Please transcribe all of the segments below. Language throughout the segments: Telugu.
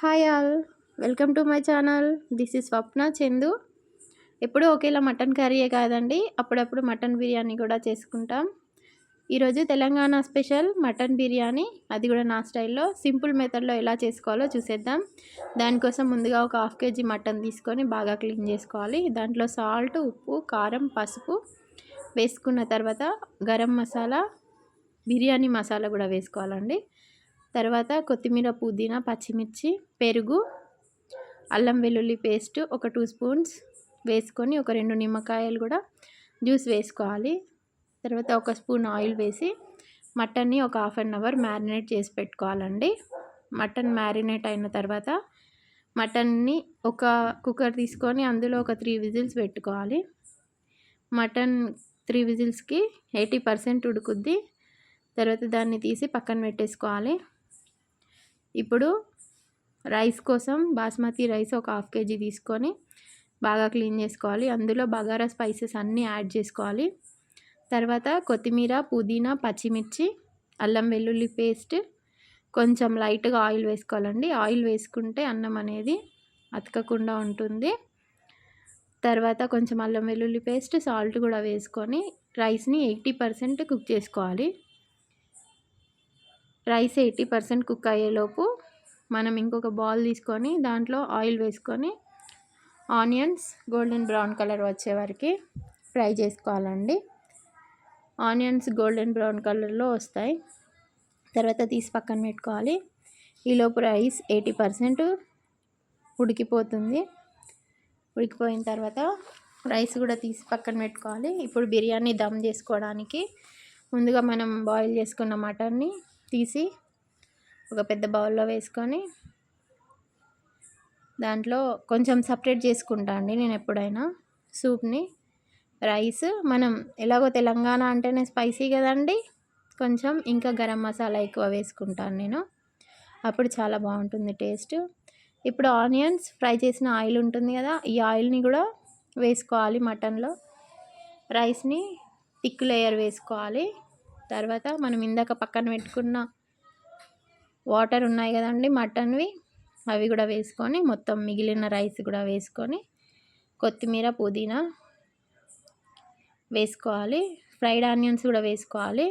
Hi all welcome to my channel this is Swapna Chandu ఎప్పుడూ ఒకేలా మటన్ కర్రీయే కాదండి. అప్పుడప్పుడు మటన్ బిర్యానీ కూడా చేసుకుంటాం. ఈరోజు తెలంగాణ స్పెషల్ మటన్ బిర్యానీ. అది కూడా నా స్టైల్లో సింపుల్ మెథడ్లో ఎలా చేసుకోవాలో చూసేద్దాం. దానికోసం ముందుగా ఒక హాఫ్ కేజీ మటన్ తీసుకొని బాగా క్లీన్ చేసుకోవాలి. దాంట్లో సాల్ట్ ఉప్పు కారం పసుపు వేసుకున్న తర్వాత గరం మసాలా బిర్యానీ మసాలా కూడా వేసుకోవాలండి. తర్వాత కొత్తిమీర పుదీనా పచ్చిమిర్చి పెరుగు అల్లం వెల్లుల్లి పేస్ట్ ఒక టూ స్పూన్స్ వేసుకొని ఒక రెండు నిమ్మకాయలు కూడా జ్యూస్ వేసుకోవాలి. తర్వాత ఒక స్పూన్ ఆయిల్ వేసి మటన్ని ఒక హాఫ్ అన్ అవర్ మ్యారినేట్ చేసి పెట్టుకోవాలండి. మటన్ మ్యారినేట్ అయిన తర్వాత మటన్ని ఒక కుక్కర్ తీసుకొని అందులో ఒక త్రీ విజిల్స్ పెట్టుకోవాలి. మటన్ త్రీ విజిల్స్కి ఎయిటీ పర్సెంట్ ఉడుకుద్ది. తర్వాత దాన్ని తీసి పక్కన పెట్టేసుకోవాలి. ఇప్పుడు రైస్ కోసం బాస్మతి రైస్ ఒక హాఫ్ కేజీ తీసుకొని బాగా క్లీన్ చేసుకోవాలి. అందులో బగారా స్పైసెస్ అన్నీ యాడ్ చేసుకోవాలి. తర్వాత కొత్తిమీర పుదీనా పచ్చిమిర్చి అల్లం వెల్లుల్లి పేస్ట్ కొంచెం లైట్గా ఆయిల్ వేసుకోవాలండి. ఆయిల్ వేసుకుంటే అన్నం అనేది అతకకుండా ఉంటుంది. తర్వాత కొంచెం అల్లం వెల్లుల్లి పేస్ట్ సాల్ట్ కూడా వేసుకొని రైస్ని ఎయిటీ పర్సెంట్ కుక్ చేసుకోవాలి. రైస్ ఎయిటీ పర్సెంట్ కుక్ అయ్యేలోపు మనం ఇంకొక బౌల్ తీసుకొని దాంట్లో ఆయిల్ వేసుకొని ఆనియన్స్ గోల్డెన్ బ్రౌన్ కలర్ వచ్చే వరకు ఫ్రై చేసుకోవాలండి. ఆనియన్స్ గోల్డెన్ బ్రౌన్ కలర్లో వస్తాయి. తర్వాత తీసి పక్కన పెట్టుకోవాలి. ఈలోపు రైస్ ఎయిటీ పర్సెంట్ ఉడికిపోతుంది. ఉడికిపోయిన తర్వాత రైస్ కూడా తీసి పక్కన పెట్టుకోవాలి. ఇప్పుడు బిర్యానీ దమ్ చేసుకోవడానికి ముందుగా మనం బాయిల్ చేసుకున్న మటన్ని తీసి ఒక పెద్ద బౌల్లో వేసుకొని దాంట్లో కొంచెం సపరేట్ చేసుకుంటా అండి నేను ఎప్పుడైనా సూప్ని. రైస్ మనం ఎలాగో తెలంగాణ అంటేనే స్పైసీ కదండి. కొంచెం ఇంకా గరం మసాలా ఎక్కువ వేసుకుంటాను నేను. అప్పుడు చాలా బాగుంటుంది టేస్ట్. ఇప్పుడు ఆనియన్స్ ఫ్రై చేసిన ఆయిల్ ఉంటుంది కదా ఈ ఆయిల్ని కూడా వేసుకోవాలి మటన్లో. రైస్ని థిక్ లేయర్ వేసుకోవాలి. తర్వాత మనం ఇందాక పక్కన పెట్టుకున్న వాటర్ ఉన్నాయి కదండి మటన్వి అవి కూడా వేసుకొని మొత్తం మిగిలిన రైస్ కూడా వేసుకొని కొత్తిమీర పుదీనా వేసుకోవాలి. ఫ్రైడ్ ఆనియన్స్ కూడా వేసుకోవాలి.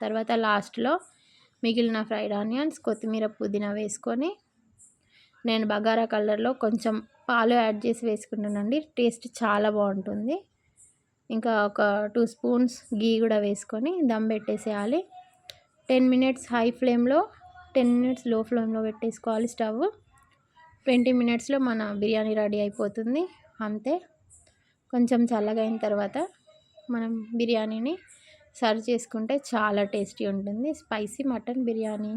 తర్వాత లాస్ట్లో మిగిలిన ఫ్రైడ్ ఆనియన్స్ కొత్తిమీర పుదీనా వేసుకొని నేను బగారా కలర్లో కొంచెం పాలు యాడ్ చేసి వేసుకుంటానండి టేస్ట్ చాలా బాగుంటుంది. ఇంకా ఒక టూ స్పూన్స్ గీ కూడా వేసుకొని దమ్ పెట్టేసేయాలి. టెన్ మినిట్స్ హై ఫ్లేమ్లో టెన్ మినిట్స్లో ఫ్లేమ్లో పెట్టేసుకోవాలి స్టవ్. ట్వంటీ మినిట్స్లో మన బిర్యానీ రెడీ అయిపోతుంది. అంతే. కొంచెం చల్లగా అయిన తర్వాత మనం బిర్యానీని సర్వ్ చేసుకుంటే చాలా టేస్టీ ఉంటుంది. Spicy mutton biryani.